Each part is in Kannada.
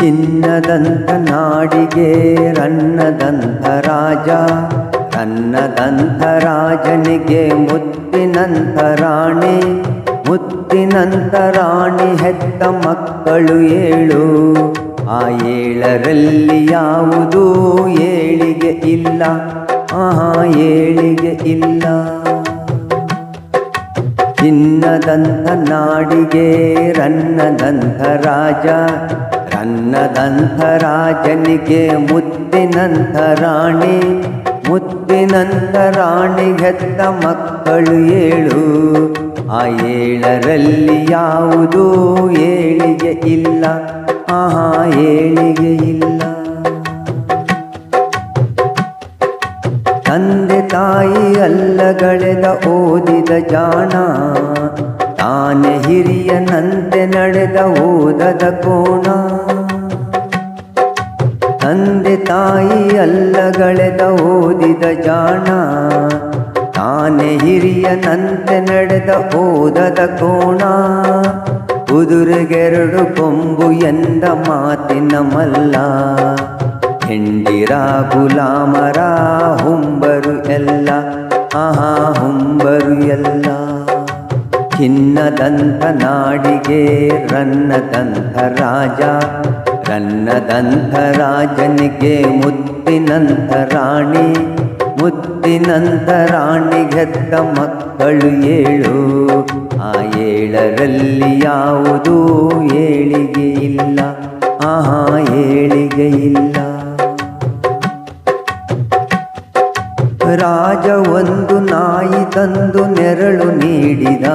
ಚಿನ್ನದಂತ ನಾಡಿಗೆ, ರನ್ನದಂತ ರಾಜ, ರನ್ನದಂತ ರಾಜನಿಗೆ, ಮುತ್ತಿನಂತ ರಾಣಿ ಮುತ್ತಿನಂತ ರಾಣಿ ಹೆತ್ತ ಮಕ್ಕಳು ಏಳು. ಆ ಏಳರಲ್ಲಿ ಯಾವುದೂ ಏಳಿಗೆ ಇಲ್ಲ, ಆ ಏಳಿಗೆ ಇಲ್ಲ. ಚಿನ್ನದಂತ ನಾಡಿಗೆ, ರನ್ನದಂತ ರಾಜ ರನ್ನದಂತ ರಾಜನಿಗೆ ಮುತ್ತಿನಂತ ರಾಣಿ ಮುತ್ತಿನಂತ ರಾಣಿ ಹೆತ್ತ ಮಕ್ಕಳು ಏಳು. ಆ ಏಳರಲ್ಲಿ ಯಾವುದೂ ಏಳಿಗೆ ಇಲ್ಲ, ಆಹಾ, ಏಳಿಗೆ ಇಲ್ಲ. ತಂದೆ ತಾಯಿ ಅಲ್ಲಗಳೆದ ಓದಿದ ಜಾಣ ತಾನೆ ಹಿರಿಯನಂತೆ ನಡೆದ ಓದದ ಕೋಣ. ತಂದೆ ತಾಯಿ ಅಲ್ಲಗಳೆದ ಓದಿದ ಜಾಣ. ತಾನೆ ಹಿರಿಯನಂತೆ ನಡೆದ ಓದದ ಕೋಣ. ಕುದುರೆಗೆರಡು ಕೊಂಬು ಎಂದ ಮಾತಿನ ಮಲ್ಲ. ಹೆಂಡಿರ, ಗುಲಾಮರ, ಹುಂಬರು ಎಲ್ಲ, ಆಹಾ, ಹುಂಬರು ಎಲ್ಲ. ಚಿನ್ನದಂತ ನಾಡಿಗೆ ರನ್ನದಂತ ರಾಜ ರನ್ನದಂತ ರಾಜನಿಗೆ ಮುತ್ತಿನಂತ ರಾಣಿ ಮುತ್ತಿನಂತ ಹೆತ್ತ ಮಕ್ಕಳು ಏಳು, ಆ ಏಳರಲ್ಲಿ ಯಾವುದೂ ಏಳಿಗೆ? ರಾಜ ಒಂದು ನಾಯಿ ತಂದು ನೆರಳು ನೀಡಿದ,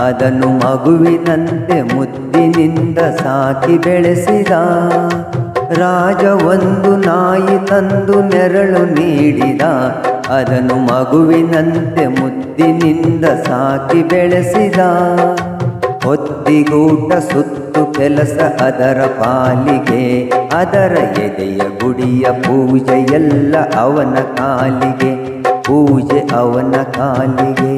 ಅದನ್ನು ಮಗುವಿನಂತೆ ಮುದ್ದಿನಿಂದ ಸಾಕಿ ಬೆಳೆಸಿದ. ರಾಜ ಒಂದು ನಾಯಿ ತಂದು ನೆರಳು ನೀಡಿದ, ಅದನ್ನು ಮಗುವಿನಂತೆ ಮುದ್ದಿನಿಂದ ಸಾಕಿ ಬೆಳೆಸಿದ. ಹೊತ್ತಿಗೂಟ ಸುತ್ತು ಕೆಲಸ ಅದರ ಪಾಲಿಗೆ, ಅದರ ಎದೆಯ ಪೂಜೆ ಎಲ್ಲ ಅವನ ಕಾಲಿಗೆ, ಪೂಜೆ ಅವನ ಕಾಲಿಗೆ.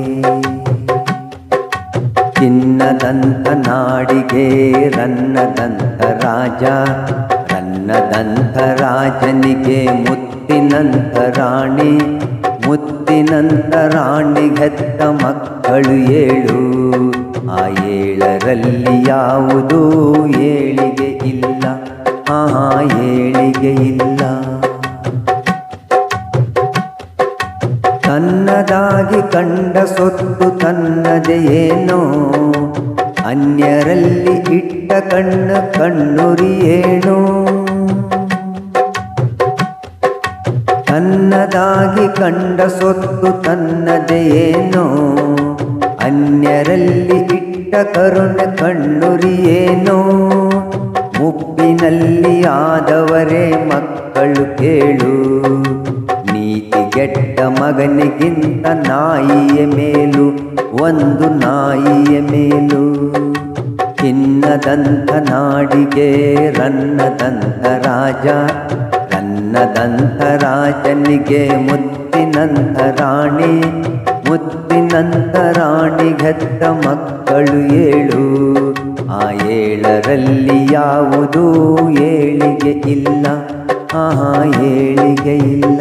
ಚಿನ್ನದಂತ ನಾಡಿಗೆ ರನ್ನದಂತ ರಾಜ ರನ್ನದಂತ ರಾಜನಿಗೆ ಮುತ್ತಿನಂತ ರಾಣಿ ಮುತ್ತಿನಂತ ರಾಣಿಗೆತ್ತ ಮಕ್ಕಳು ಏಳು. ಆ ಏಳರಲ್ಲಿ ಯಾವುದೂ ಏಳಿಗೆ ಇಲ್ಲ ಆ ಏಳಿಗೆ ಇಲ್ಲ. ತನ್ನದಾಗಿ ಕಂಡ ಸೊತ್ತು ತನ್ನದೆಯೇನೋ ಅನ್ಯರಲ್ಲಿ ಇಟ್ಟ ಕಣ್ಣ ಕಣ್ಣುರಿಯೇನೋ ತನ್ನದಾಗಿ ಕಂಡ ಸೊತ್ತು ತನ್ನದೆಯೇನೋ ಅನ್ಯರಲ್ಲಿ ಇಟ್ಟ ಕರುಣ ಕಣ್ಣುರಿಯೇನೋ ಮುಪ್ಪಿನಲ್ಲಿ ಆದವರೇ ಮಕ್ಕಳು ಕೇಳು. ನೀತಿಗೆಟ್ಟ ಮಗನಿಗಿಂತ ನಾಯಿಯ ಮೇಲು, ಒಂದು ನಾಯಿಯ ಮೇಲು. ಚಿನ್ನದಂತ ನಾಡಿಗೆ ರನ್ನದಂತ ರಾಜ ರನ್ನದಂತ ರಾಜನಿಗೆ ಮುತ್ತಿನಂತ ರಾಣಿ ಮುತ್ತಿನಂತ ರಾಣಿ ಗೆದ್ದ ಮಕ್ಕಳು ಏಳು. ಆ ಏಳರಲ್ಲಿ ಯಾವುದೂ ಏಳಿಗೆ ಇಲ್ಲ, ಆಹಾ ಏಳಿಗೆ ಇಲ್ಲ.